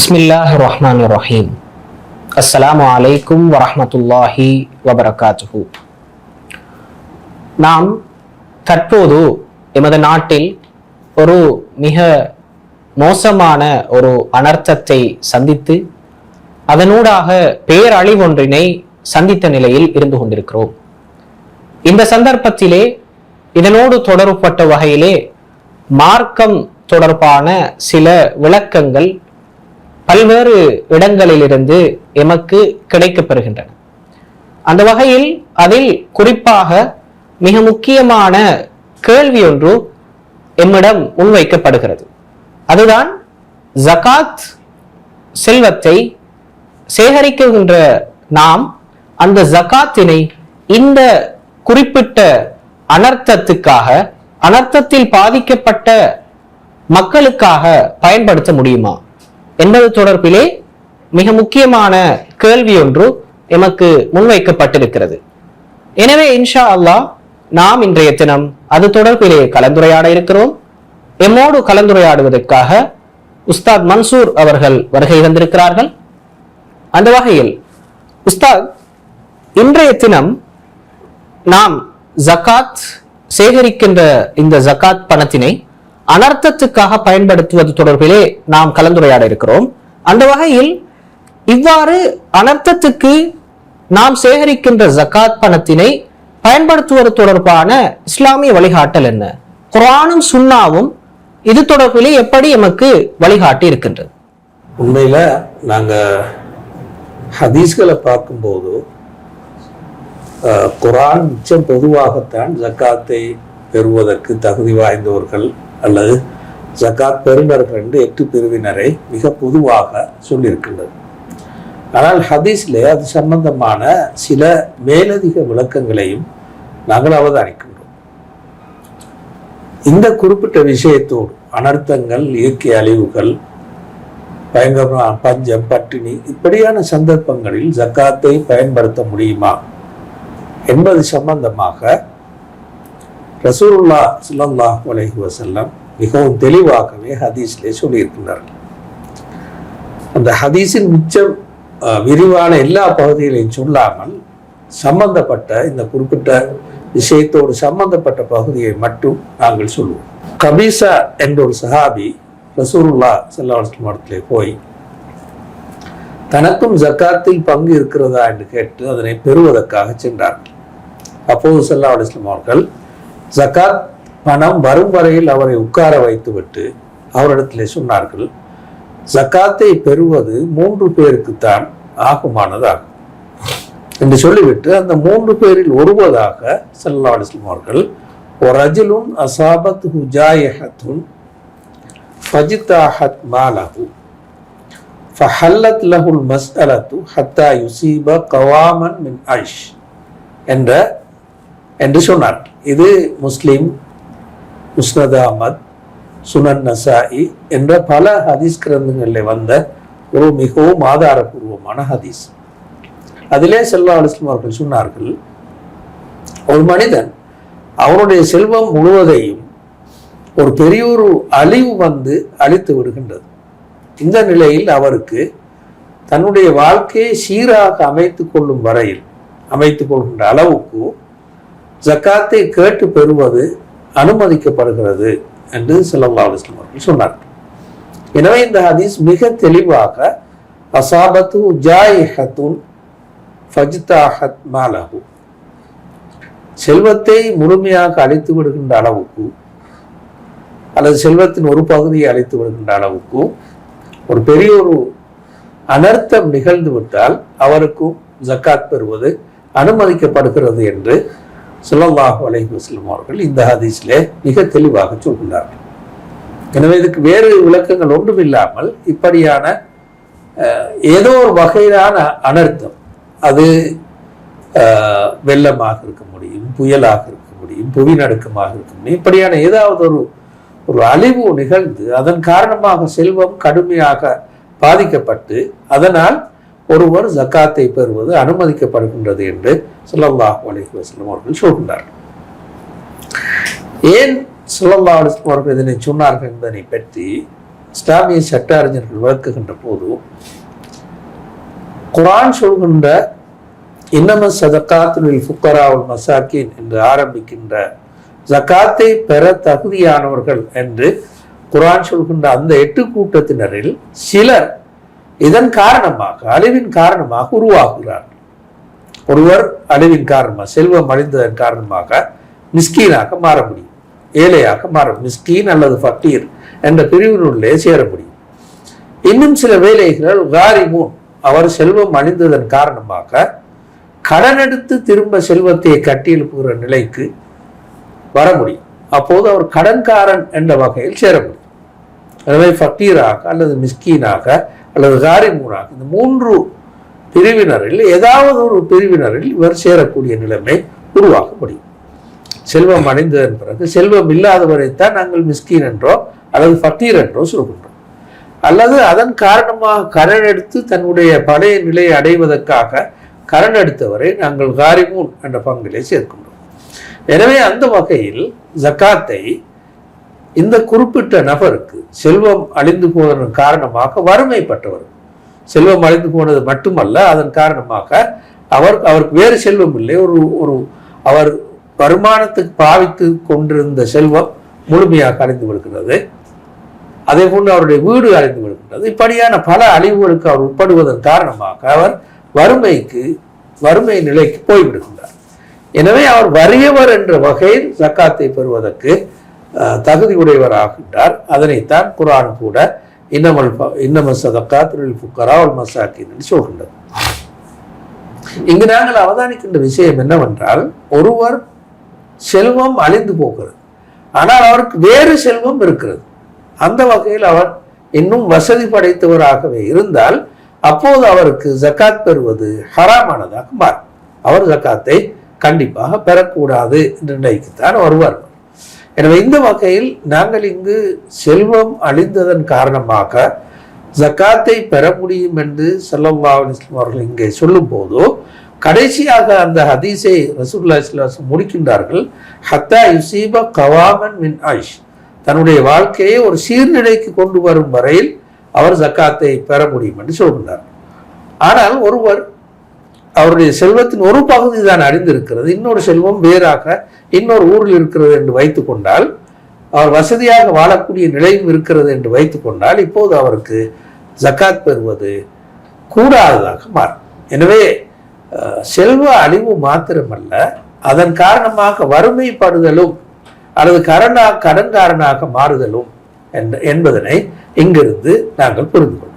பிஸ்மில்லாஹ் ரஹ்மான் ரஹீம் அஸ்ஸலாமு அலைக்கும் வரஹ்மத்துல்லாஹி வபரகாத்துஹு நாம் தற்போது எமது நாட்டில் ஒரு மிக மோசமான ஒரு அனர்த்தத்தை சந்தித்து அதனூடாக பேரழிவொன்றினை சந்தித்த நிலையில் இருந்து கொண்டிருக்கிறோம். இந்த சந்தர்ப்பத்திலே இதனோடு தொடர்பட்ட வகையிலே மார்க்கம் தொடர்பான சில விளக்கங்கள் பல்வேறு இடங்களிலிருந்து எமக்கு கிடைக்கப்பெறுகின்றன. அந்த வகையில் அதில் குறிப்பாக மிக முக்கியமான கேள்வி ஒன்று எம்மிடம் முன்வைக்கப்படுகிறது. அதுதான் ஜகாத் செல்வத்தை சேகரிக்கின்ற நாம் அந்த ஜகாத்தினை இந்த குறிப்பிட்ட அனர்த்தத்துக்காக அனர்த்தத்தில் பாதிக்கப்பட்ட மக்களுக்காக பயன்படுத்த முடியுமா? என்பது தொடர்பிலே மிக முக்கியமான கேள்வி ஒன்று எமக்கு முன்வைக்கப்பட்டிருக்கிறது. எனவே இன்ஷா அல்லாஹ் நாம் இன்றைய தினம் அது தொடர்பிலே கலந்துரையாட இருக்கிறோம். எம்மோடு கலந்துரையாடுவதற்காக உஸ்தாத் மன்சூர் அவர்கள் வருகை தந்திருக்கிறார்கள். அந்த வகையில் உஸ்தாத் இன்றைய தினம் நாம் ஜகாத் சேகரிக்கின்ற இந்த ஜகாத் பணத்தினை அனர்த்தத்துக்காக பயன்படுத்துவது தொடர்பிலே நாம் கலந்துரையாட இருக்கிறோம். அந்த வகையில் இவ்வாறு அனர்த்தத்துக்கு நாம் சேகரிக்கின்ற ஜகாத் பணத்தினை பயன்படுத்துவது தொடர்பான இஸ்லாமிய வழிகாட்டல் என்ன? குரானும் சுண்ணாவும் இது தொடர்பிலே எப்படி எமக்கு வழிகாட்டி இருக்கின்றது? உண்மையில நாங்க ஹதீஸ்களை பார்க்கும்போது குரான் மிச்சம் பொதுவாகத்தான் ஜக்காத்தை பெறுவதற்கு தகுதி வாய்ந்தவர்கள் அல்லது ஜக்காத் பெறுநர்கள் என்று எட்டு பிரிவினரை மிக பொதுவாக சொல்லியிருக்கின்றது. ஆனால் ஹதீஸ்ல அது சம்பந்தமான சில மேலதிக விளக்கங்களையும் நாங்கள் அவதானிக்கின்றோம். இந்த குறிப்பிட்ட விஷயத்தோடு அனர்த்தங்கள் இயற்கை அழிவுகள் பயங்கரமான பஞ்சம் பட்டினி இப்படியான சந்தர்ப்பங்களில் ஜக்காத்தை பயன்படுத்த முடியுமா என்பது சம்பந்தமாக ரசூல்லா ஸல்லல்லாஹு அலைஹி வஸல்லம் மிகவும் தெளிவாகவே ஹதீஸ்லே சொல்லியிருக்கிறார்கள் அந்த ஹதீஸின் மிச்சம் விரிவான எல்லா பகுதிகளையும் சொல்லாமல் சம்பந்தப்பட்ட இந்த குறிப்பிட்ட விஷயத்தோடு சம்பந்தப்பட்ட பகுதியை மட்டும் நாங்கள் சொல்லுவோம். கபீசா என்ற ஒரு சஹாபி ரசூருல்லா ஸல்லல்லாஹு மடத்திலே போய் தனக்கும் ஜக்காத்தில் பங்கு இருக்கிறதா? என்று கேட்டு அதனை பெறுவதற்காக சென்றார்கள். அப்போது ஸல்லல்லாஹு அலைஹி அவர்கள் ஜக்காத் பணம் வரும் வரையில் அவரை உட்கார வைத்துவிட்டு அவரிடத்திலே சொன்னார்கள் ஜக்காத்தை பெறுவது மூன்று பேருக்குத்தான் ஆகுமானதாகும். என்று சொல்லிவிட்டு அந்த மூன்று பேரில் ஒருவதாக ஸல்லல்லாஹு அலைஹி வஸல்லம் அசாபத் ஹுஜாயஹத்துன் ஃபஜிதாஹத் மாலஹு ஃபஹல்லத் லஹுல் மஸ்அலத்து ஹத்தா யுசீப கவாமன் மின் அஷ் என்ற என்று சொன்னார். இது முஸ்லிம் முஸ்னத் அஹமத் சுனன் நசாயி என்ற பல ஹதீஸ் கிரந்தங்களில் வந்த ஒரு மிகவும் ஆதாரபூர்வமான ஹதீஸ். அதிலே செல்வா அலிஸ்லாம் அவர்கள் சொன்னார்கள் ஒரு மனிதன் அவனுடைய செல்வம் முழுவதையும் ஒரு பெரிய ஒரு அழிவு வந்து அழித்து விடுகின்றது. இந்த நிலையில் அவருக்கு தன்னுடைய வாழ்க்கையை சீராக அமைத்து கொள்ளும் வரையில் அமைத்து கொள்கின்ற அளவுக்கு ஜக்காத்தை கேட்டு பெறுவது அனுமதிக்கப்படுகிறது என்று ஸல்லல்லாஹு அலைஹி அவர்கள் சொன்னார் எனவே இந்த ஹதீஸ் மிக தெளிவாக அசாபத்து ஜாயிஹத்துன் ஃபஜ்தாஹத் செல்வத்தை முழுமையாக அழித்து விடுகின்ற அளவுக்கு அல்லது செல்வத்தின் ஒரு பகுதியை அழித்து விடுகின்ற அளவுக்கு ஒரு பெரிய ஒரு அனர்த்தம் நிகழ்ந்து விட்டால் அவருக்கும் ஜக்காத் பெறுவது அனுமதிக்கப்படுகிறது என்று சுல்லாஹு அலைஹி வஸல்லம் அவர்கள் இந்த ஹதீஸிலே மிக தெளிவாக சொல்கிறார்கள். எனவே இதுக்கு வேறு விளக்கங்கள் ஒன்றும் இல்லாமல் இப்படியான ஏதோ ஒரு வகையிலான அனர்த்தம் அது வெள்ளமாக இருக்க முடியும் புயலாக இருக்க முடியும் புவிநடுக்கமாக இருக்க முடியும் இப்படியான ஏதாவது ஒரு ஒரு அழிவு நிகழ்ந்து அதன் காரணமாக செல்வம் கடுமையாக பாதிக்கப்பட்டு அதனால் ஒருவர் ஜக்காத்தை பெறுவது அனுமதிக்கப்படுகின்றது என்று சுல்லல்லா அலைஹி வஸ்லம் அவர்கள் சொல்கின்றார் ஏன் சுல்லல்லா அலிஸ்லம் அவர்கள் இதனை சொன்னார்கள் என்பதனை பற்றி இஸ்லாமிய சட்ட அறிஞர்கள் விளக்குகின்ற போது குரான் சொல்கின்ற இன்னம சதக்காத்துலில் ஃபுக்கராவுல் மசாக்கின் என்று ஆரம்பிக்கின்ற ஜக்காத்தை பெற தகுதியானவர்கள் என்று குரான் சொல்கின்ற அந்த எட்டு கூட்டத்தினரில் சிலர் இதன் காரணமாக அழிவின் காரணமாக உருவாகிறார். ஒருவர் அழிவின் காரணமாக செல்வம் அழிந்ததன் காரணமாக மிஸ்கீனாக மாற முடியும். ஏழையாக மாற மிஸ்கீன் அல்லது ஃபக்கீர் என்ற பிரிவினுள்ளே சேர முடியும். இன்னும் சில வேலைகள் காரிமூன். அவர் செல்வம் அழிந்ததன் காரணமாக கடன் எடுத்து திரும்ப செல்வத்தை கட்டியெழுப்புகிற நிலைக்கு வர முடியும். அப்போது அவர் கடன்காரன் என்ற வகையில் சேர முடியும். எனவே ஃபக்கீராக அல்லது மிஸ்கீனாக அல்லது காரிமூனாக இந்த மூன்று பிரிவினரில் ஏதாவது ஒரு பிரிவினரில் இவர் சேரக்கூடிய நிலைமை உருவாக முடியும் செல்வம் அடைந்ததன் பிறகு செல்வம் இல்லாதவரைத்தான் நாங்கள் மிஸ்கீன் என்றோ அல்லது ஃபக்கீர் என்றோ சொல்கின்றோம். அல்லது அதன் காரணமாக கரண் எடுத்து தன்னுடைய பழைய நிலையை அடைவதற்காக கரண் எடுத்தவரை நாங்கள் காரிமூன் என்ற பங்கிலே சேர்க்கின்றோம். எனவே அந்த வகையில் ஜக்காத்தை இந்த குறிப்பிட்ட நபருக்கு செல்வம் அழிந்து போவதன் காரணமாக வறுமைப்பட்டவர். செல்வம் அழிந்து போனது மட்டுமல்ல அதன் காரணமாக அவர் அவருக்கு வேறு செல்வம் இல்லை. ஒரு ஒரு அவர் வருமானத்துக்கு பாவித்து கொண்டிருந்த செல்வம் முழுமையாக அழிந்து விடுகிறது அதே போன்று அவருடைய வீடு அழிந்து விடுகின்றது. இப்படியான பல அழிவுகளுக்கு அவர் உட்படுவதன் காரணமாக அவர் வறுமைக்கு வறுமை நிலைக்கு போய்விடுகின்றார். எனவே அவர் வறியவர் என்ற வகையில் சக்காத்தை பெறுவதற்கு அஹ், தகுதி உடையவராகின்றார் அதனைத்தான் குரான் கூட இன்னமல் ப- சதக்கா திருள் புக்கரா மசாக்கின் என்று சொல்கின்றது. இங்கு நாங்கள் அவதானிக்கின்ற விஷயம் என்னவென்றால் ஒருவர் செல்வம் அழிந்து போகிறது. ஆனால் அவருக்கு வேறு செல்வம் இருக்கிறது. அந்த வகையில் அவர் இன்னும் வசதி படைத்தவராகவே இருந்தால் அப்போது அவருக்கு ஜக்காத் பெறுவது ஹராமானதாக மாறும். அவர் ஜக்காத்தை கண்டிப்பாக பெறக்கூடாது என்று நிலைக்குத்தான் வருவார் எனவே இந்த வகையில் நாங்கள் இங்கு செல்வம் அழிந்ததன் காரணமாக ஜக்காத்தை பெற முடியும் என்று ஸல்லல்லாஹு அலைஹி அவர்கள் இங்கே சொல்லும் போதோ கடைசியாக அந்த ஹதீஸை ரசூல்லா இஸ்லாம் முடிக்கின்றார்கள். ஹத்தா யுசீப கவாமன் மின் ஆயிஷ் தன்னுடைய வாழ்க்கையை ஒரு சீர்நிலைக்கு கொண்டு வரும் வரையில் அவர் ஜக்காத்தை பெற முடியும் என்று சொல்கின்றார். ஆனால் ஒருவர் அவருடைய செல்வத்தின் ஒரு பகுதி தான் அழிந்திருக்கிறது. இன்னொரு செல்வம் வேறாக இன்னொரு ஊரில் இருக்கிறது என்று வைத்துக் கொண்டால் அவர் வசதியாக வாழக்கூடிய நிலையும் இருக்கிறது என்று வைத்துக் கொண்டால் இப்போது அவருக்கு ஜக்காத் பெறுவது கூடாததாக மாறும். எனவே செல்வ அழிவு மாத்திரமல்ல அதன் காரணமாக வறுமைப்படுதலும் அல்லது கரணா கடன்காரனாக மாறுதலும் என்பதனை இங்கிருந்து நாங்கள் புரிந்து கொள்வோம்.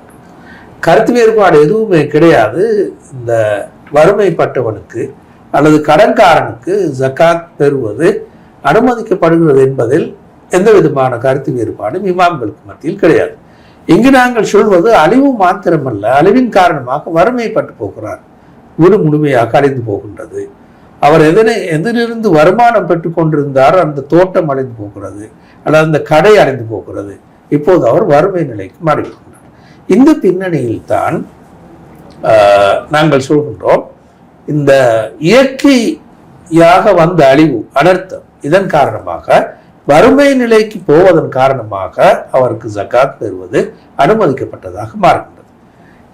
கருத்து வேறுபாடு எதுவுமே கிடையாது. இந்த வறுமைப்பட்டவனுக்கு அல்லது கடன்காரனுக்கு ஜக்காத் பெறுவது அனுமதிக்கப்படுகிறது என்பதில் எந்த விதமான கருத்து வேறுபாடும் இமாம்களுக்கு மத்தியில் கிடையாது. இங்கு நாங்கள் சொல்வது அழிவு மாத்திரமல்ல அழிவின் காரணமாக வறுமைப்பட்டு போகிறார். வீடு முழுமையாக அழிந்து போகின்றது. அவர் எதனை எதிலிருந்து வருமானம் பெற்றுக் கொண்டிருந்தாரோ அந்த தோட்டம் அழிந்து போகிறது அல்லது அந்த கடை அழிந்து போகிறது. இப்போது அவர் வறுமை நிலைக்கு மாறிவிடுகிறார். இந்த பின்னணியில் தான் நாங்கள் சொல்கின்றோம் இந்த இயற்கையாக வந்த அழிவு அனர்த்தம் இதன் காரணமாக வறுமை நிலைக்கு போவதன் காரணமாக அவருக்கு ஜக்காத் பெறுவது அனுமதிக்கப்பட்டதாக மாறுகின்றது.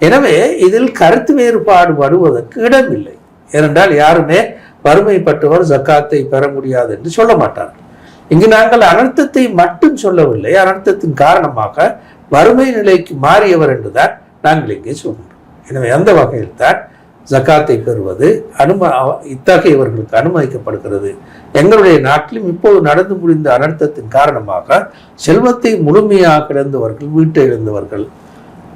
எனவே இதில் கருத்து வேறுபாடு வருவதற்கு இடமில்லை. ஏனென்றால் யாருமே வறுமைப்பட்டவர் ஜக்காத்தை பெற முடியாது என்று சொல்ல மாட்டார்கள் இங்கு நாங்கள் அனர்த்தத்தை மட்டும் சொல்லவில்லை. அனர்த்தத்தின் காரணமாக வறுமை நிலைக்கு மாறியவர் என்றுதான் நாங்கள் இங்கே சொல்கின்றோம். எனவே அந்த வகையில் தான் ஜக்காத்தை பெறுவது அனும அவ- இத்தகையவர்களுக்கு அனுமதிக்கப்படுகிறது. எங்களுடைய நாட்டிலும் இப்போது நடந்து முடிந்த அனர்த்தத்தின் காரணமாக செல்வத்தை முழுமையாக இழந்தவர்கள் வீட்டை இழந்தவர்கள்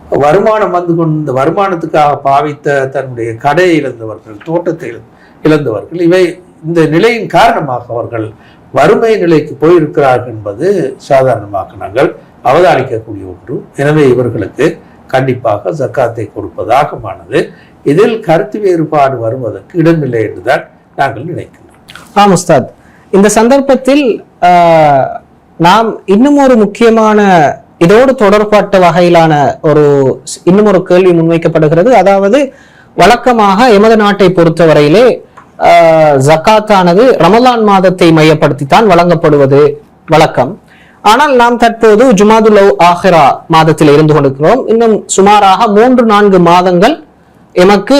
வருமானம் வந்து கொண்ட வருமானத்துக்காக பாவித்த தன்னுடைய கடையை இழந்தவர்கள் தோட்டத்தை இழ- இழந்தவர்கள் இவை இந்த நிலையின் காரணமாக அவர்கள் வறுமை நிலைக்கு போயிருக்கிறார்கள் என்பது சாதாரணமாக நாங்கள் அவதானிக்கக்கூடிய ஒன்று. எனவே இவர்களுக்கு கண்டிப்பாக ஜக்காத்தை கொடுப்பதாகமானது இதில் கருத்து வேறுபாடு வருவதற்கு இடமில்லை என்றுதான் நாங்கள் நினைக்கிறோம். ஆம் உஸ்தாத். இந்த சந்தர்ப்பத்தில் நாம் இன்னும் ஒரு முக்கியமான இதோடு தொடர்பட்ட வகையிலான ஒரு இன்னும் ஒரு கேள்வி முன்வைக்கப்படுகிறது. அதாவது வழக்கமாக எமது நாட்டை பொறுத்தவரையிலே ஜக்காத்தானது ரமலான் மாதத்தை மையப்படுத்தித்தான் வழங்கப்படுவது வழக்கம். ஆனால் நாம் தற்போது ஜுமாதுல் ஆஹிரா மாதத்தில் இருந்து கொண்டிருக்கிறோம். இன்னும் சுமாராக மூன்று நான்கு மாதங்கள் எமக்கு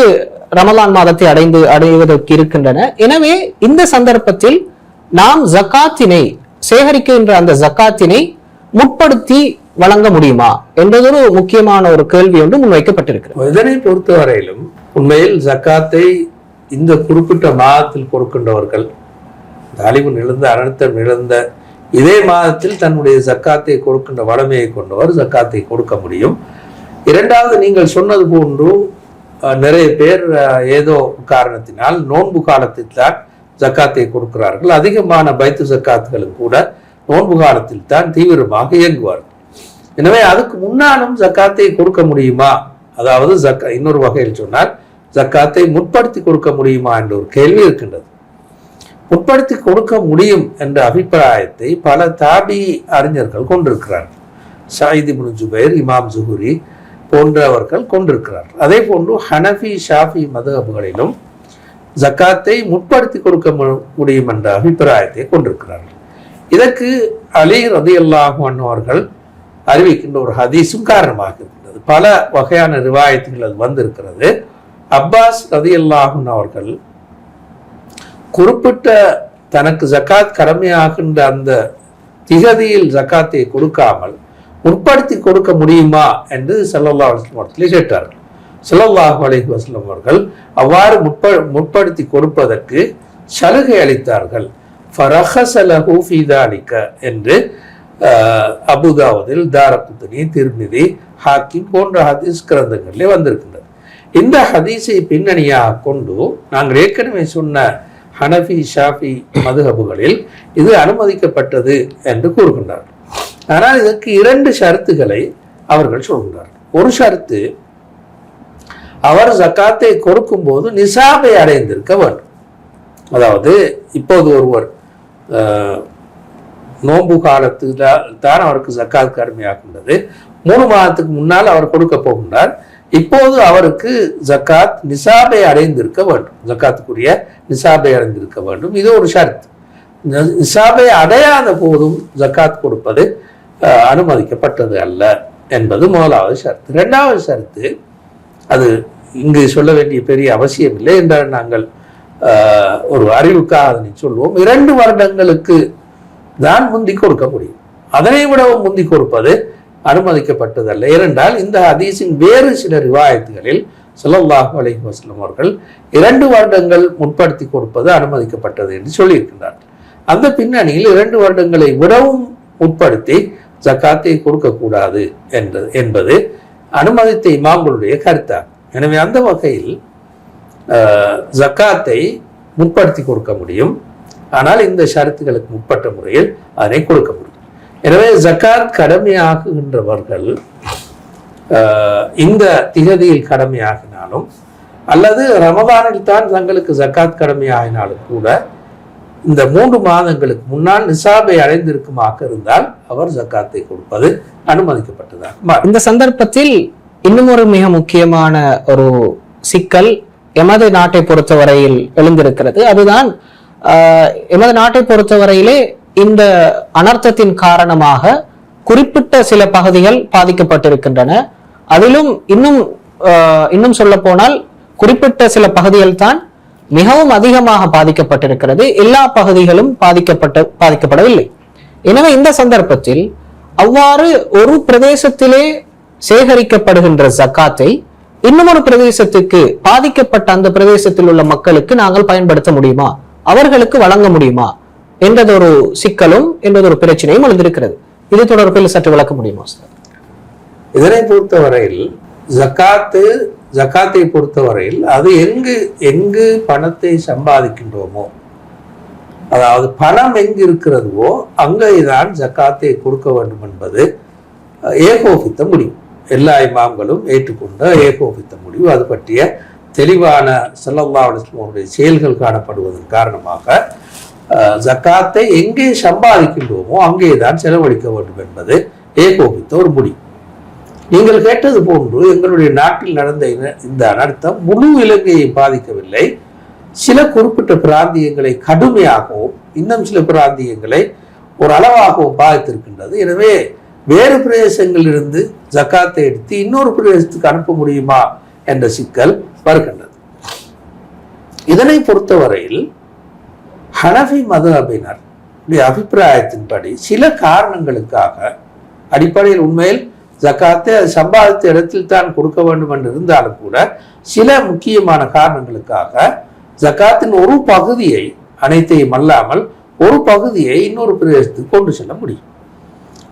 ரமலான் மாதத்தை அடைந்து அடைவதற்கு இருக்கின்றன எனவே இந்த சந்தர்ப்பத்தில் நாம் ஜக்காத்தினை சேகரிக்கின்ற அந்த ஜக்காத்தினை முற்படுத்தி வழங்க முடியுமா? என்பதொரு முக்கியமான ஒரு கேள்வி ஒன்று முன்வைக்கப்பட்டிருக்கிறது. இதனை பொறுத்தவரையிலும் உண்மையில் ஜக்காத்தை இந்த குறிப்பிட்ட மாதத்தில் கொடுக்கின்றவர்கள் தாலிபு நிழந்த அனர்த்தம் நிழந்த இதே மாதத்தில் தன்னுடைய ஜக்காத்தை கொடுக்கின்ற வளமையை கொண்டவர் ஜக்காத்தை கொடுக்க முடியும். இரண்டாவது நீங்கள் சொன்னது போன்று நிறைய பேர் ஏதோ காரணத்தினால் நோன்பு காலத்தில் தான் ஜக்காத்தை கொடுக்கிறார்கள். அதிகமான பைத்து ஜக்காத்துகளும் கூட நோன்பு காலத்தில் தான் தீவிரமாக இயங்குவார்கள். எனவே அதுக்கு முன்னாலும் ஜக்காத்தை கொடுக்க முடியுமா? அதாவது ஜக்கா இன்னொரு வகையில் சொன்னால் ஜக்காத்தை முற்படுத்தி கொடுக்க முடியுமா என்ற ஒரு கேள்வி இருக்கின்றது. முற்படுத்தி கொடுக்க முடியும் என்ற அபிப்பிராயத்தை பல தாபி அறிஞர்கள் கொண்டிருக்கிறார்கள். சாயிதி இப்னு ஜுபைர் இமாம் ஜுஹுரி போன்றவர்கள் கொண்டிருக்கிறார் அதே போன்று ஹனஃபி ஷாஃபி மதுகபுகளிலும் ஜக்காத்தை முற்படுத்தி கொடுக்க முடியும் என்ற அபிப்பிராயத்தை கொண்டிருக்கிறார்கள். இதற்கு அலி ரதியல்லாஹு அவர்கள் அறிவிக்கின்ற ஒரு ஹதீஸும் காரணமாக இருக்கின்றது. பல வகையான ரிவாயத்துகள் அது வந்திருக்கிறது. அப்பாஸ் ரதியல்லாஹுன் அவர்கள் குறிப்பிட்ட தனக்கு ஜக்காத் கடமையாகின்ற அந்த திகதியில் ஜக்காத்தை கொடுக்காமல் முற்படுத்தி கொடுக்க முடியுமா என்று செல்லல்லா அலைஹி வஸல்லம் கேட்டார்கள். செல்லல்லாஹு அலஹி வஸல்லம் அவர்கள் அவ்வாறு முற்ப முற்படுத்தி கொடுப்பதற்கு சலுகை அளித்தார்கள். ஃபரஹஸ லஹு என்று அபுதாவதில் அபுதாவுதில் தாரகுத்தனி திருநிதி ஹாக்கிம் போன்ற ஹதீஸ் கிரந்தங்களிலே வந்திருக்கின்றது. இந்த ஹதீஸை பின்னணியாக கொண்டு நாங்கள் ஏற்கனவே சொன்ன ஹனஃபி ஷாஃபி மதுஹபுகளில் இது அனுமதிக்கப்பட்டது என்று கூறுகின்றார்கள். ஆனால் இதற்கு இரண்டு ஷரத்துகளை அவர்கள் சொல்கிறார்கள் ஒரு ஷரத்து அவர் ஜக்காத்தை கொடுக்கும் போது நிசாபை அடைந்திருக்க வேண்டும். அதாவது இப்போது ஒருவர் நோன்பு காலத்தில் தான் அவருக்கு ஜக்காத் கடமையாகின்றது. மூணு மாதத்துக்கு முன்னால் அவர் கொடுக்க போகின்றார். இப்போது அவருக்கு ஜக்காத் நிசாபை அடைந்திருக்க வேண்டும். ஜக்காத்துக்குரிய நிசாபை அடைந்திருக்க வேண்டும். இது ஒரு ஷர்த். நிசாபை அடையாத போதும் ஜக்காத் கொடுப்பது அனுமதிக்கப்பட்டது அல்ல என்பது முதலாவது ஷரத்து. ரெண்டாவது ஷரத்து அது இங்கு சொல்ல வேண்டிய பெரிய அவசியம் இல்லை என்றால் நாங்கள் ஒரு அறிவுக்காக அதனை சொல்வோம். இரண்டு வருடங்களுக்கு தான் முந்தி கொடுக்க முடியும். அதனை விடவும் முந்தி கொடுப்பது அனுமதிக்கப்பட்டதல்ல ஏனென்றால் இந்த ஹதீஸின் வேறு சில ரிவாயத்துகளில் ஸல்லல்லாஹு அலஹி வஸ்லம் அவர்கள் இரண்டு வருடங்கள் முற்படுத்தி கொடுப்பது அனுமதிக்கப்பட்டது என்று சொல்லியிருக்கின்றார்கள். அந்த பின்னணியில் இரண்டு வருடங்களை விடவும் முற்படுத்தி ஜக்காத்தை கொடுக்கக்கூடாது என்றது என்பது அனுமதித்த இமாம்களுடைய கருத்தாகும் எனவே அந்த வகையில் ஆஹ், ஜக்காத்தை முற்படுத்தி கொடுக்க முடியும். ஆனால் இந்த ஷரத்துகளுக்கு முற்பட்ட முறையில் அதனை கொடுக்க முடியும். எனவே ஜக்காத் கடமையாகுகின்றவர்கள் ஆஹ், இந்த திகதியில் கடமையாகினாலும் அல்லது ரமதானில் தான் தங்களுக்கு ஜக்காத் கடமையாகினாலும் கூட இந்த மூன்று மாதங்களுக்கு முன்னால் நிசாபை அடைந்திருக்குமாக இருந்தால் அவர் ஜக்காத்தை கொடுப்பது அனுமதிக்கப்பட்டதாக இந்த சந்தர்ப்பத்தில் இன்னும் ஒரு மிக முக்கியமான ஒரு சிக்கல் எமது நாட்டை பொறுத்தவரையில் எழுந்திருக்கிறது. அதுதான் எமது நாட்டை பொறுத்தவரையிலே இந்த அனர்த்தத்தின் காரணமாக குறிப்பிட்ட சில பகுதிகள் பாதிக்கப்பட்டிருக்கின்றன. அதிலும் இன்னும் இன்னும் சொல்ல போனால் குறிப்பிட்ட சில பகுதிகள் தான் மிகவும் அதிகமாக பாதிக்கப்பட்டிருக்கிறது. எல்லா பகுதிகளும் பாதிக்கப்பட்ட பாதிக்கப்படவில்லை. எனவே இந்த சந்தர்ப்பத்தில் அவ்வாறு ஒரு பிரதேசத்திலே சேகரிக்கப்படுகின்ற ஜக்காத்தை இன்னும் ஒரு பிரதேசத்துக்கு பாதிக்கப்பட்ட அந்த பிரதேசத்தில் உள்ள மக்களுக்கு நாங்கள் பயன்படுத்த முடியுமா? அவர்களுக்கு வழங்க முடியுமா? என்றதொரு சிக்கலும் என்றது ஒரு பிரச்சனையும் எழுந்திருக்கிறது. இது தொடர்பில் சற்று விளக்க முடியுமா சார்? இதனை பொறுத்தவரையில் ஜக்காத்து ஜக்காத்தை பொறுத்தவரையில் அது எங்கு எங்கு பணத்தை சம்பாதிக்கின்றோமோ அதாவது பணம் எங்கு இருக்கிறதுவோ அங்கே தான் ஜக்காத்தை கொடுக்க வேண்டும் என்பது ஏகோபித்த முடிவு. எல்லா இமாம்களும் ஏற்றுக்கொண்ட ஏகோபித்த முடிவு. அது பற்றிய தெளிவான ஸல்லல்லாஹு அவருடைய செயல்கள் காணப்படுவதன் காரணமாக ஜக்காத்தை எங்கே சம்பாதிக்கின்றோமோ அங்கே தான் செலவழிக்க வேண்டும் என்பது ஏகோபித்த ஒரு முடிவு. நீங்கள் கேட்டது போன்று எங்களுடைய நாட்டில் நடந்த இன- இந்த அனர்த்தம் முழு இலங்கையை பாதிக்கவில்லை. சில குறிப்பிட்ட பிராந்தியங்களை கடுமையாகவும் இன்னும் சில பிராந்தியங்களை ஒரு அளவாகவும் பாதித்திருக்கின்றது. எனவே வேறு பிரதேசங்களிலிருந்து ஜக்காத்தை எடுத்து இன்னொரு பிரதேசத்துக்கு அனுப்ப முடியுமா என்ற சிக்கல் வருகின்றது. இதனை பொறுத்தவரையில் ஹனஃபி மதுஹபினர் அபிப்பிராயத்தின்படி சில காரணங்களுக்காக அடிப்படையில் உண்மையில் ஜக்காத்தை அது சம்பாதித்த இடத்தில் தான் கொடுக்க வேண்டும் என்று இருந்தாலும் கூட சில முக்கியமான காரணங்களுக்காக ஜக்காத்தின் ஒரு பகுதியை அனைத்தையும் அல்லாமல் ஒரு பகுதியை இன்னொரு பிரதேசத்துக்கு கொண்டு செல்ல முடியும்.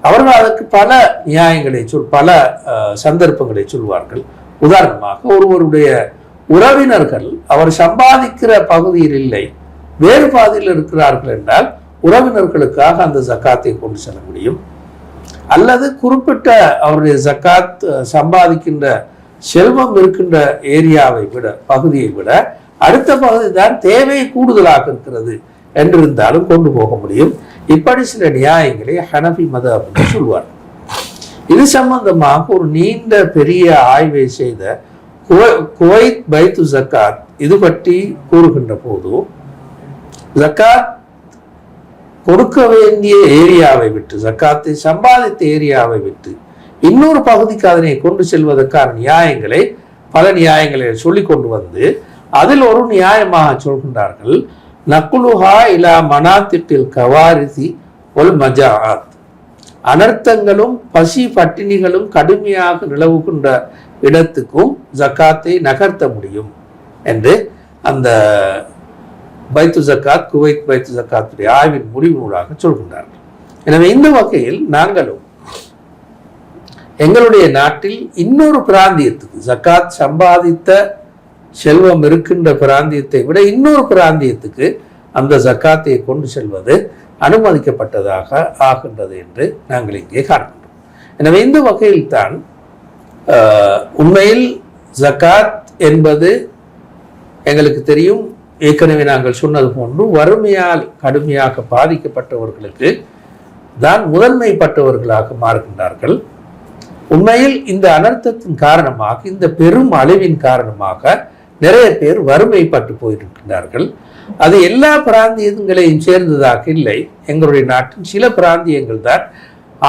அவர்கள் அதற்கு பல நியாயங்களை சொல் பல அஹ், சந்தர்ப்பங்களை சொல்வார்கள். உதாரணமாக ஒருவருடைய உறவினர்கள் அவர் சம்பாதிக்கிற பகுதியில் இல்லை வேறு பாதையில் இருக்கிறார்கள் என்றால் உறவினர்களுக்காக அந்த ஜக்காத்தை கொண்டு செல்ல முடியும். அல்லது குறிப்பிட்ட அவருடைய ஜக்காத் சம்பாதிக்கின்ற செல்வம் இருக்கின்ற ஏரியாவை விட பகுதியை விட அடுத்த பகுதி தான் தேவை கூடுதலாக இருக்கிறது என்றிருந்தாலும் கொண்டு போக முடியும். இப்படி சில நியாயங்களை ஹனபி மத அப்படின்னு சொல்வார். இது சம்பந்தமாக ஒரு நீண்ட பெரிய ஆய்வை செய்த குவை- குவைத் பைத்து ஜக்காத் இது பற்றி கூறுகின்ற போது ஜக்காத் கொடுக்க வேண்டிய ஏரியாவை விட்டு ஜக்காத்தை சம்பாதித்த ஏரியாவை விட்டு இன்னொரு பகுதிக்கு அதனை கொண்டு செல்வதற்கான நியாயங்களை பல நியாயங்களை சொல்லி கொண்டு வந்து அதில் ஒரு நியாயமாக சொல்கின்றார்கள் நக்குலுஹா இலா மனாத்திட்டில் கவாரிசி ஒல் மஜாத் அனர்த்தங்களும் பசி பட்டினிகளும் கடுமையாக நிலவுகின்ற இடத்துக்கும் ஜக்காத்தை நகர்த்த முடியும் என்று அந்த பைத்து ஜக்காத் குவைத் பைத்து ஜக்காத்துடைய ஆய்வின் முடிவுகளாக சொல்கின்றார்கள் எனவே இந்த வகையில் நாங்களும் எங்களுடைய நாட்டில் இன்னொரு பிராந்தியத்துக்கு ஜக்காத் சம்பாதித்த செல்வம் இருக்கின்ற பிராந்தியத்தை விட இன்னொரு பிராந்தியத்துக்கு அந்த ஜக்காத்தை கொண்டு செல்வது அனுமதிக்கப்பட்டதாக ஆகின்றது என்று நாங்கள் இங்கே காண்கின்றோம். எனவே இந்த வகையில் தான் உண்மையில் ஜக்காத் என்பது எங்களுக்கு தெரியும் ஏற்கனவே நாங்கள் சொன்னது போன்று வறுமையால் கடுமையாக பாதிக்கப்பட்டவர்களுக்கு தான் முதன்மைப்பட்டவர்களாக மாறுகின்றார்கள். உண்மையில் இந்த அனர்த்தத்தின் காரணமாக இந்த பெரும் அழிவின் காரணமாக நிறைய பேர் வறுமைப்பட்டு போயிருக்கின்றார்கள். அது எல்லா பிராந்தியங்களையும் சேர்ந்ததாக இல்லை. எங்களுடைய நாட்டின் சில பிராந்தியங்கள் தான்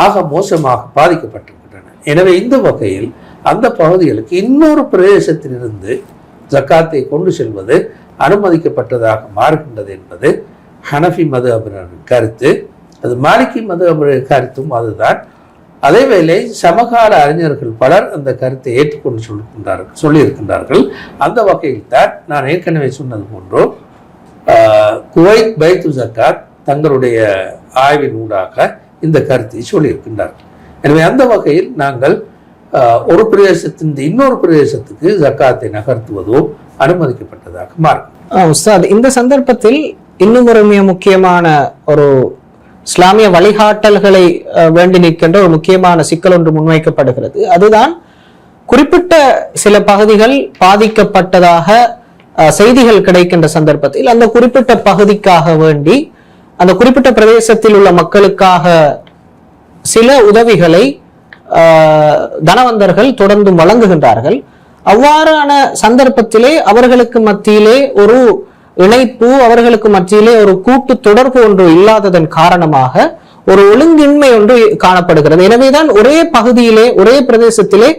ஆக மோசமாக பாதிக்கப்பட்டிருக்கின்றன. எனவே இந்த வகையில் அந்த பகுதிகளுக்கு இன்னொரு பிரதேசத்திலிருந்து ஜக்காத்தை கொண்டு செல்வது அனுமதிக்கப்பட்டதாக மாறுகின்றது என்பது ஹனஃபி மது அபினரின் கருத்து. அது மாலிக்கி மது அபினரின் கருத்தும் அதுதான். அதேவேளை சமகால அறிஞர்கள் பலர் அந்த கருத்தை ஏற்றுக்கொண்டு சொல்லியிருக்கின்றார்கள் சொல்லியிருக்கின்றார்கள். அந்த வகையில் தான் நான் ஏற்கனவே சொன்னது போன்றோ ஆஹ், குவைத் பைத்து ஜக்காத் தங்களுடைய ஆய்வின் ஊடாக இந்த கருத்தை சொல்லியிருக்கின்றார்கள். எனவே அந்த வகையில் நாங்கள் ஒரு பிரதேசத்தின் இன்னொரு பிரதேசத்துக்கு ஜக்காத்தை நகர்த்துவதோ அனுமதிக்கப்பட்டதாக மாறும். உஸ்தாத் இந்த சந்தர்ப்பத்தில் இன்னும் ஒரு மிக முக்கியமான ஒரு இஸ்லாமிய வழிகாட்டல்களை வேண்டி நிற்கின்ற ஒரு முக்கியமான சிக்கல் ஒன்று முன்வைக்கப்படுகிறது. அதுதான் குறிப்பிட்ட சில பகுதிகள் பாதிக்கப்பட்டதாக செய்திகள் கிடைக்கின்ற சந்தர்ப்பத்தில் அந்த குறிப்பிட்ட பகுதிக்காக வேண்டி அந்த குறிப்பிட்ட பிரதேசத்தில் உள்ள மக்களுக்காக சில உதவிகளை ஆஹ், தனவந்தர்கள் தொடர்ந்து வழங்குகின்றார்கள். அவ்வாறான சந்தர்ப்பத்திலே அவர்களுக்கு மத்தியிலே ஒரு இணைப்பு அவர்களுக்கு மத்தியிலே ஒரு கூட்டு தொடர்பு ஒன்று இல்லாததன் காரணமாக ஒரு ஒழுங்கின்மை ஒன்று காணப்படுகிறது. எனவேதான் ஒரே பகுதியிலே ஒரே பிரதேசத்திலே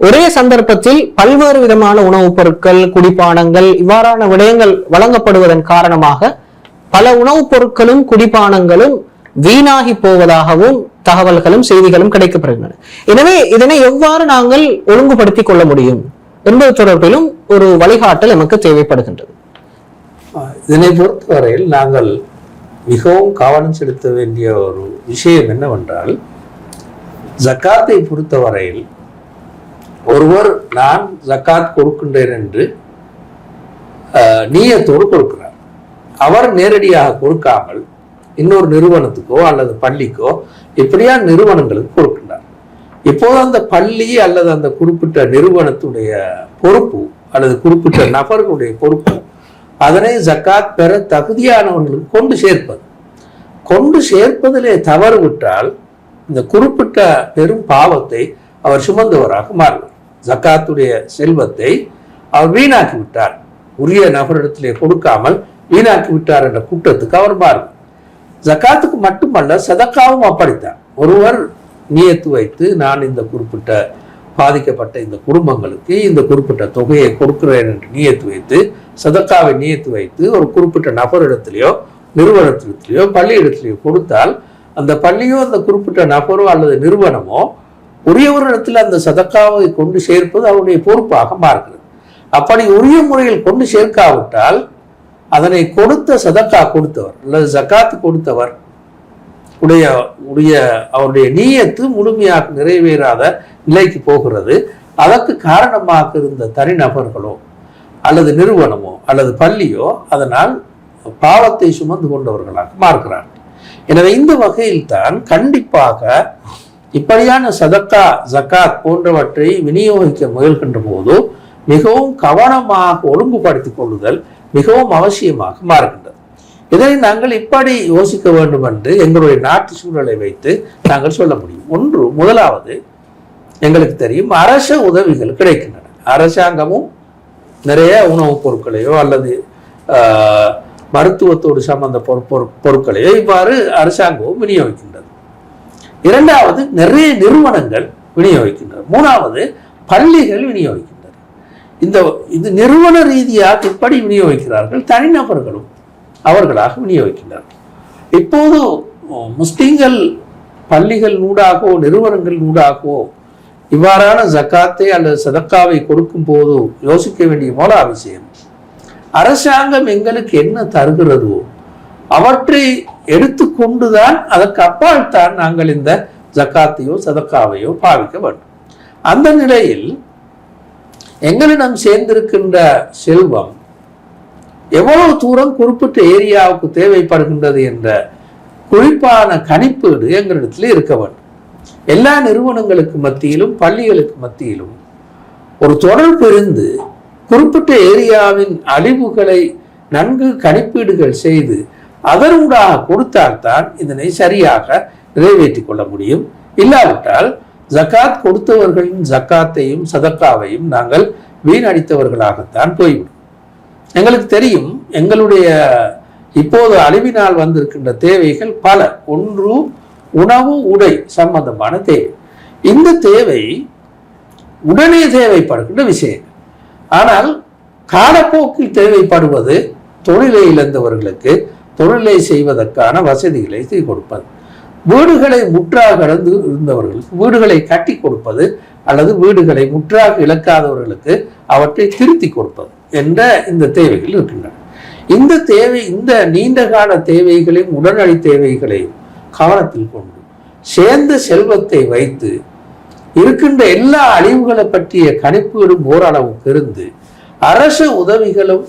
ஒரே சந்தர்ப்பத்தில் பல்வேறு விதமான உணவுப் பொருட்கள் குடிப்பானங்கள் இவ்வாறான விடயங்கள் வழங்கப்படுவதன் காரணமாக பல உணவுப் பொருட்களும் குடிப்பானங்களும் வீணாகி போவதாகவும் தகவல்களும் செய்திகளும் கிடைக்கப்படுகின்றன. எனவே இதனை எவ்வாறு நாங்கள் ஒழுங்குபடுத்திக் கொள்ள முடியும்? என்பது தொடர்பிலும் ஒரு வழிகாட்டல் நமக்கு தேவைப்படுகின்றது. இதனை பொறுத்தவரையில் நாங்கள் மிகவும் கவனம் செலுத்த வேண்டிய ஒரு விஷயம் என்னவென்றால் ஜக்காத்தை பொறுத்தவரையில் ஒருவர் நான் ஜக்காத் கொடுக்கின்றேன் என்று நீயத்தோடு கொடுக்கிறார். அவர் நேரடியாக கொடுக்காமல் இன்னொரு நிறுவனத்துக்கோ அல்லது பள்ளிக்கோ இப்படியா நிறுவனங்களுக்கு கொடுக்கின்றார். இப்போது அந்த பள்ளி அல்லது அந்த குறிப்பிட்ட நிறுவனத்துடைய பொறுப்பு அல்லது குறிப்பிட்ட நபர்களுடைய பொறுப்பு அதனை ஜக்காத் பெற தகுதியானவர்களுக்கு கொண்டு சேர்ப்பது. கொண்டு சேர்ப்பதிலே தவறு விட்டால் இந்த குறிப்பிட்ட பெரும் பாவத்தை அவர் சுமந்தவராக மாறுவார். ஜக்காத்துடைய செல்வத்தை அவர் வீணாக்கி விட்டார் உரிய நபரிடத்திலே கொடுக்காமல் வீணாக்கி விட்டார் என்ற குற்றத்துக்கு அவர் மாறுவார். ஜக்காத்துக்கு மட்டுமல்ல சதக்காவும் அப்படித்தான். ஒருவர் நியத்து வைத்து நான் இந்த குறிப்பிட்ட பாதிக்கப்பட்ட இந்த குடும்பங்களுக்கு இந்த குறிப்பிட்ட தொகையை கொடுக்கிறேன் என்று நியத்து வைத்து சதக்காவை நியத்து வைத்து ஒரு குறிப்பிட்ட நபரிடத்திலேயோ நிறுவனத்திலேயோ பள்ளியிடத்திலேயோ கொடுத்தால் அந்த பள்ளியோ அந்த குறிப்பிட்ட நபரோ அல்லது நிறுவனமோ உரியவரிடத்தில் அந்த சதக்காவை கொண்டு சேர்ப்பது அவருடைய பொறுப்பாக மாறுகிறது. அப்படி உரிய முறையில் கொண்டு சேர்க்காவிட்டால் அதனை கொடுத்த சதக்கா கொடுத்தவர் அல்லது ஜக்காத்து கொடுத்தவர் உடைய உடைய அவருடைய நீயத்து முழுமையாக நிறைவேறாத நிலைக்கு போகிறது. அதற்கு காரணமாக இருந்த தனிநபர்களோ அல்லது நிறுவனமோ அல்லது பள்ளியோ அதனால் பாவத்தை சுமந்து கொண்டவர்களாக மாறுகிறார்கள். எனவே இந்த வகையில் தான் கண்டிப்பாக இப்படியான சதக்கா ஜக்காத் போன்றவற்றை விநியோகிக்க முயல்கின்ற போது மிகவும் கவனமாக ஒழுங்குபடுத்திக் கொள்ளுதல் மிகவும் அவசியமாக மாறுகின்றது. இதை நாங்கள் இப்படி யோசிக்க வேண்டும் என்று எங்களுடைய நாட்டு சூழலை வைத்து நாங்கள் சொல்ல முடியும். ஒன்று முதலாவது எங்களுக்கு தெரியும் அரச உதவிகள் கிடைக்கின்றன. அரசாங்கமும் நிறைய உணவுப் பொருட்களையோ அல்லது ஆஹ், மருத்துவத்தோடு சம்பந்த பொரு- பொரு- பொருட்களையோ இவ்வாறு அரசாங்கமும் விநியோகிக்கின்றது. இரண்டாவது நிறைய நிறுவனங்கள் விநியோகிக்கின்றன மூணாவது பள்ளிகள் விநியோகிக்கின்றன இந்த இது நிறுவன ரீதியாக இப்படி விநியோகிக்கிறார்கள். தனிநபர்களும் அவர்களாக விநியோகிக்கின்றனர் இப்போது முஸ்லீம்கள் பள்ளிகள் நூடாகவோ நிறுவனங்கள் நூடாகவோ இவ்வாறான ஜக்காத்தை அல்லது சதக்காவை கொடுக்கும் போது யோசிக்க வேண்டிய மூல அவசியம். அரசாங்கம் எங்களுக்கு என்ன தருகிறதோ அவற்றை எடுத்துக்கொண்டுதான் அதற்கு அப்பால் தான் நாங்கள் இந்த ஜக்காத்தையோ சதக்காவையோ பாவிக்க வேண்டும். அந்த நிலையில் எங்களிடம் சேர்ந்திருக்கின்ற செல்வம் எவ்வளவு தூரம் குறிப்பிட்ட ஏரியாவுக்கு தேவைப்படுகின்றது என்ற குறிப்பான கணிப்பீடு எங்களிடத்தில் இருக்க வேண்டும். எல்லா நிறுவனங்களுக்கு மத்தியிலும் பள்ளிகளுக்கு மத்தியிலும் ஒரு தொடர்பு இருந்து குறிப்பிட்ட ஏரியாவின் அழிவுகளை நன்கு கணிப்பீடுகள் செய்து அதனூடாக கொடுத்தால்தான் இதனை சரியாக நிறைவேற்றிக் கொள்ள முடியும். இல்லாவிட்டால் ஜக்காத் கொடுத்தவர்களின் ஜக்காத்தையும் சதக்காவையும் நாங்கள் வீணடித்தவர்களாகத்தான் போய்விடும். எங்களுக்கு தெரியும் எங்களுடைய இப்போது அழிவினால் வந்திருக்கின்ற தேவைகள் பல. ஒன்று உணவு உடை சம்பந்தமான தேவை. இந்த தேவை உடனே தேவைப்படுகின்ற விஷயம். ஆனால் காலப்போக்கில் தேவைப்படுவது தொழிலை இழந்தவர்களுக்கு தொழிலை செய்வதற்கான வசதிகளை செய்து கொடுப்பது. வீடுகளை முற்றாக இழந்து இருந்தவர்களுக்கு வீடுகளை கட்டி கொடுப்பது அல்லது வீடுகளை முற்றாக இழக்காதவர்களுக்கு அவற்றை திருத்தி கொடுப்பது. என்ற இந்த தேவைகள் இருக்கின்றன. இந்த தேவை இந்த நீண்ட கால தேவைகளையும் உடனடி தேவைகளையும் கவனத்தில் கொண்டு சேர்ந்த செல்வத்தை வைத்து இருக்கின்ற எல்லா அழிவுகளை பற்றிய கணிப்புகளும் ஓரளவுக்கு இருந்து அரச உதவிகளும்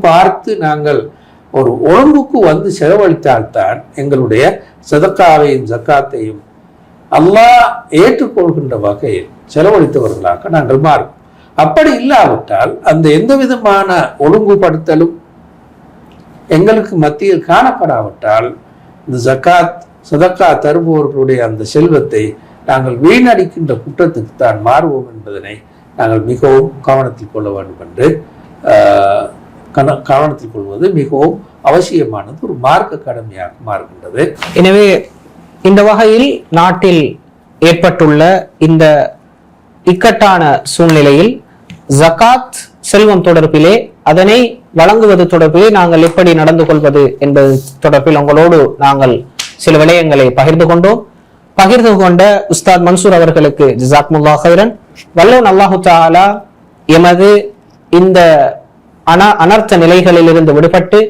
பார்த்து நாங்கள் ஒரு ஒழுங்குக்கு வந்து செலவழித்தால்தான் எங்களுடைய சதக்காவையும் ஜக்காத்தையும் அல்லாஹ் ஏற்றுக்கொள்கின்ற வகையில் செலவழித்தவர்களாக நாங்கள் மாறும் அப்படி இல்லாவிட்டால் அந்த எந்த விதமான ஒழுங்குபடுத்தலும் எங்களுக்கு மத்தியில் காணப்படாவிட்டால் இந்த ஜக்காத் சதக்கா தருபவர்களுடைய அந்த செல்வத்தை நாங்கள் வீணடிக்கின்ற குற்றத்துக்கு தான் மாறுவோம் என்பதனை நாங்கள் மிகவும் கவனத்தில் கொள்ள வேண்டும் என்று கன- கவனத்தில் கொள்வது மிகவும் அவசியமானது ஒரு மார்க்க கடமையாக மாறுகின்றது. எனவே இந்த வகையில் நாட்டில் ஏற்பட்டுள்ள இந்த இக்கட்டான சூழ்நிலையில் ஜகாத் செல்வம் தொடர்பிலே அதனை வழங்குவது தொடர்பிலே நாங்கள் எப்படி நடந்து கொள்வது என்பது தொடர்பில் உங்களோடு நாங்கள் சில விடயங்களை பகிர்ந்து கொண்டோம். பகிர்ந்து கொண்ட உஸ்தாத் மன்சூர் அவர்களுக்கு ஜிசாக்முல்லா ஹைரன் வல்லோன் அல்லாஹு தாலா எமது இந்த அன அனர்த்த நிலைகளிலிருந்து விடுபட்டு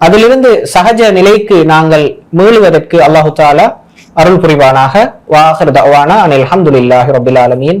அதிலிருந்து சகஜ நிலைக்கு நாங்கள் மீளுவதற்கு அல்லாஹு தாலா அருள் புரிவானாக. வாஹர் தவானா அனில் அஹமதுல்லாஹி ரபுல் ஆலமீன்.